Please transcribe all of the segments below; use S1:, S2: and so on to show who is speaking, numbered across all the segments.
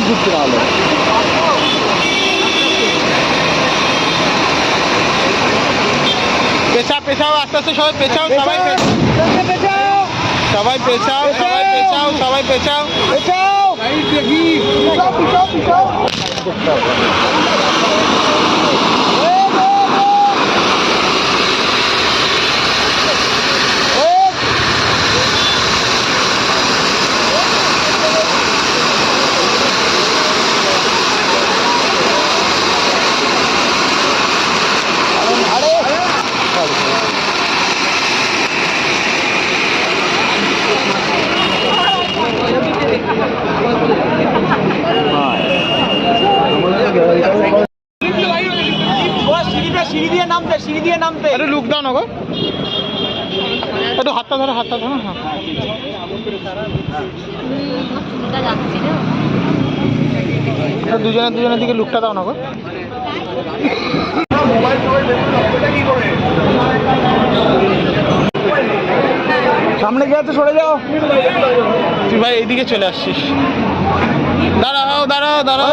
S1: Line ছুটছে তাহলে
S2: পেছা পেছাও আস্তে আস্তে সবাই পেছাও সবাই পেছাও। সবাই পেছাও সবাই পেছাও সবাই পেছাও
S1: পেছাও দেখি পিছাও পিছাও পিছাও
S2: একটু লুক দাও না গো। একটু হাতটা ধরো হাতটা ধরো হ্যাঁ। দুজনের দুজনের দিকে লুকটা দাও না গো।
S1: সামনে গিয়ে আছে সরে যাও।
S2: তুই ভাই এইদিকে চলে আসছিস। দাঁড়াও দাঁড়াও দাঁড়াও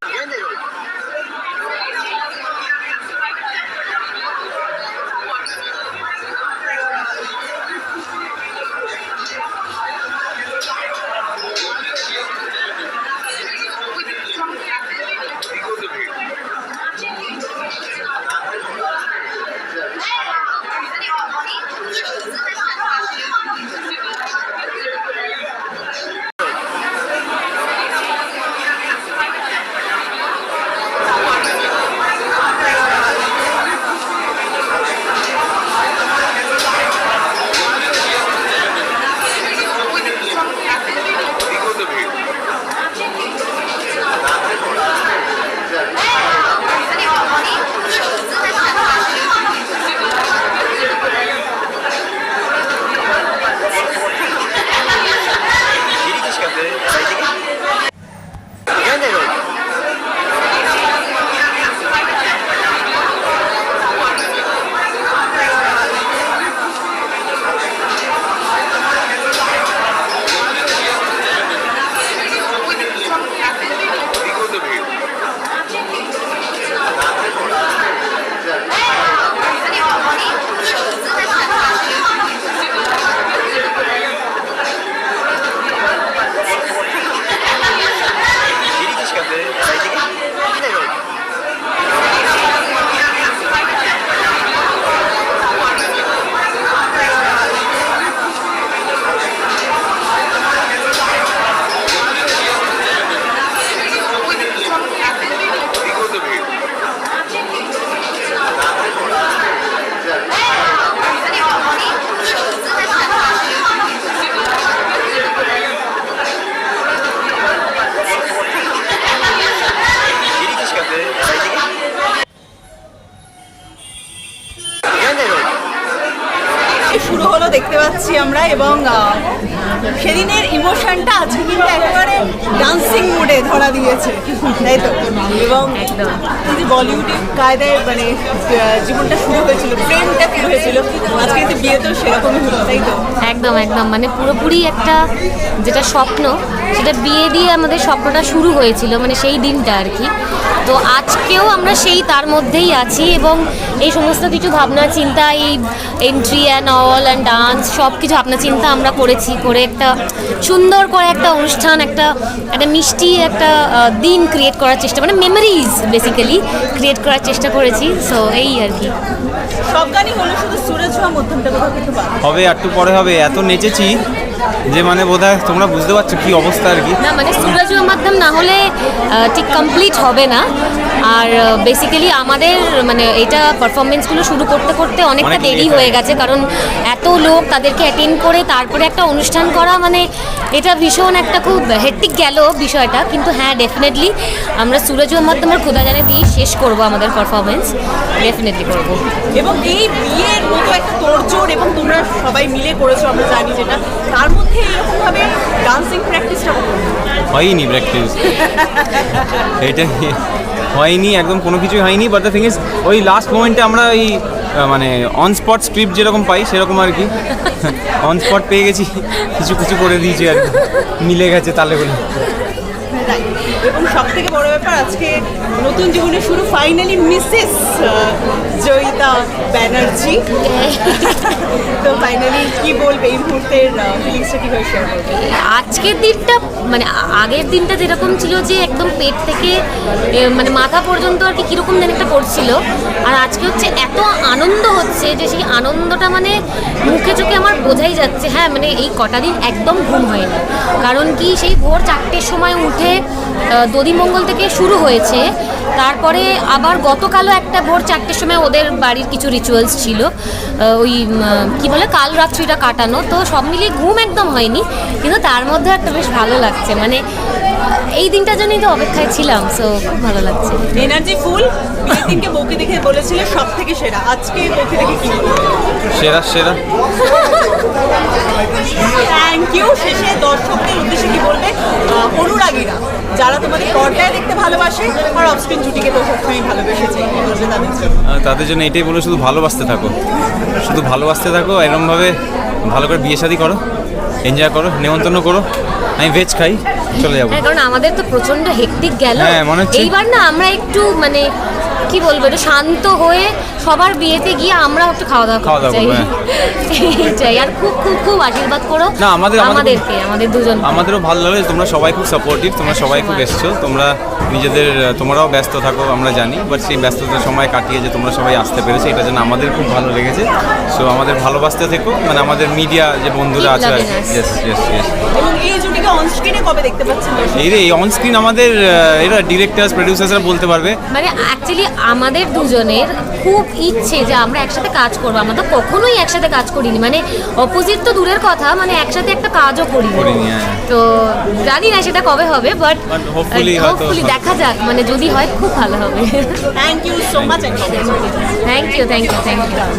S3: শুরু হলো দেখতে পাচ্ছি আমরা এবং সেদিনের ইমোশনটা আজকে কিন্তু একেবারে ডান্সিং মুডে ধরা দিয়েছে, তাই তো? এবং এই যে বলিউডে কায়দায় মানে জীবনটা শুরু হয়েছিল, প্রেমটা শুরু হয়েছিল, আজকে কিন্তু বিয়েতেও সেরকমই হলো, তাই তো?
S4: একদম একদম। মানে পুরোপুরি একটা যেটা স্বপ্ন, সেটা বিয়ে দিয়ে আমাদের স্বপ্নটা শুরু হয়েছিল মানে সেই দিনটা আর কি। তো আজকেও আমরা সেই তার মধ্যেই আছি এবং এই সমস্ত কিছু ভাবনা, চিন্তা, এই entry and all and dance সব কিছু ভাবনা, চিন্তা আমরা করেছি, করে একটা সুন্দর করে একটা অনুষ্ঠান একটা একটা মিষ্টি একটা দিন ক্রিয়েট করার চেষ্টা মানে মেমোরিজ বেসিক্যালি ক্রিয়েট করার চেষ্টা করেছি সো এই আর কি।
S3: সব গানই হলো শুধু সুরজ হওয়া মধ্যমটা কোথাও কিন্তু
S5: হবে একটু পরে হবে এত নেচেছি যে মানে বোধহয় তোমরা বুঝতে পারছ কি অবস্থা আর কি।
S4: না মানে সুরাজ মাধ্যম না হলে ঠিক কমপ্লিট হবে না আর বেসিক্যালি আমাদের মানে এটা পারফরমেন্সগুলো শুরু করতে করতে অনেকটা দেরি হয়ে গেছে। কারণ এত লোক তাদেরকে অ্যাটেন্ড করে তারপরে একটা অনুষ্ঠান করা মানে এটা ভীষণ একটা খুব হেট্টিক গেল বিষয়টা। কিন্তু হ্যাঁ ডেফিনেটলি আমরা সুরজ মাধ্যমের খোদা জানে দিয়ে শেষ করব আমাদের পারফরমেন্স ডেফিনেটলি করব।
S3: এবং এই বিয়ের মতো একটা তোড়জোড় এবং তোমরা সবাই মিলে করেছ আমরা জানি যেটা তার মধ্যে এরকমভাবে ডান্সিং প্র্যাকটিসটা
S5: হয়নি প্র্যাকটিস এইটা হয়নি, একদম কোনো কিছুই হয়নি বাট দ্য থিং ইজ ওই লাস্ট মোমেন্টে আমরা ওই মানে অন স্পট স্ক্রিপ্ট যেরকম পাই, সেরকম আর কি। অন স্পট পেয়ে গেছি, কিছু কিছু করে দিয়েছি আর। মিলে গেছে তালে বলে।
S3: এবং সব থেকে বড় ব্যাপার, আজকে নতুন জীবনের শুরু ফাইনালি মিসেস ব্যানার্জি। তো ফাইনালি কি বলবে এই মুহূর্তের ফিলিংসটা কীভাবে শেয়ার করবে?
S4: আজকের দিনটা মানে আগের দিনটা যেরকম ছিল যে একদম পেট থেকে মানে মাথা পর্যন্ত আর কি কীরকম যেন একটা করছিল আর আজকে হচ্ছে এত আনন্দ হচ্ছে যে সেই আনন্দটা মানে মুখে চোখে আমার বোঝাই যাচ্ছে। হ্যাঁ মানে এই কটা দিন একদম ঘুম হয়নি। কারণ কি সেই ভোর চারটের সময় উঠে আহ, দধিমঙ্গল থেকে শুরু হয়েছে। তারপরে আবার গতকালও একটা ভোর চারটের সময় ওদের বাড়ির কিছু রিচুয়ালস ছিল। ওই কি বলে কাল রাত্রিটা কাটানো। তো সব মিলিয়ে ঘুম একদম হয়নি কিন্তু তার মধ্যে একটা বেশ ভালো লাগছে। মানে এই দিনটার জন্যই তো অপেক্ষায় ছিলাম সো খুব ভালো লাগছে।
S3: Energy full? দিনকে বউকে দেখে বলেছিল সব থেকে সেরা। আজকে বউকে দেখে কি?
S5: সেরা সেরা।
S3: থ্যাংক ইউ শেষে দর্শকদের উদ্দেশ্যে কি বলবে? অনুরাগীরা যারা তোমাদের পর্দায় দেখতে ভালোবাসে আর অফস্ক্রিন জুটিকে তো সবসময় ভালোবেসেছে তাদের? জন্য
S5: এটাই বলো শুধু ভালোবাসতে থাকো। শুধু ভালোবাসতে থাকো এরকমভাবে ভালো করে বিয়ে শাদি করো এনজয় করো নেমন্তন্ন করো আমি ভেজ খাই চলে যাব।
S4: হ্যাঁ কারণ আমাদের তো প্রচণ্ড হেকটিক গেল।
S5: হ্যাঁ, মনে হচ্ছে-
S4: এইবার না আমরা একটু মানে কি বলব একটু শান্ত হয়ে সবার বিয়েতে গিয়ে আমরা একটু খাওয়া দাওয়া
S5: খাওয়া
S4: করতে
S5: দাওয়া
S4: চাই।
S5: করব,
S4: চাই আর খুব খুব খুব আশীর্বাদ করো
S5: না, আমাদের- আমাদের-
S4: আমাদেরকে আমাদের দুজন
S5: আমাদেরও ভালো লাগে তোমরা সবাই খুব সাপোর্টিভ তোমরা সবাই খুব এসছো তোমরা নিজেদের তোমরাও ব্যস্ত থাকো আমরা জানি বাট সেই ব্যস্ততার সময় কাটিয়ে যে তোমরা সবাই আসতে পেরেছ এটা জন্য আমাদের খুব ভালো লেগেছে। সো আমাদের ভালোবাসতে থেকো মানে আমাদের মিডিয়া যে বন্ধুরা আছে আর
S3: এই জুটিকে অন স্ক্রিনে কবে দেখতে পাচ্ছেন? দর্শক?
S5: এই রে এই অনস্ক্রিন আমাদের এরা ডিরেক্টার্স প্রডিউসার্সরা বলতে পারবে।
S4: মানে অ্যাকচুয়ালি আমাদের দুজনের খুব ইচ্ছে যে আমরা একসাথে কাজ করব। আমরা তো কখনোই একসাথে কাজ করিনি। মানে অপোজিট তো দূরের কথা মানে একসাথে একটা কাজও করিনি।
S5: করিনি, হ্যাঁ।
S4: তো জানি না সেটা কবে হবে বাট হোপফুলি দেখা যাক মানে যদি হয় খুব ভালো হবে।
S3: Thank you so much
S4: thank you thank you thank you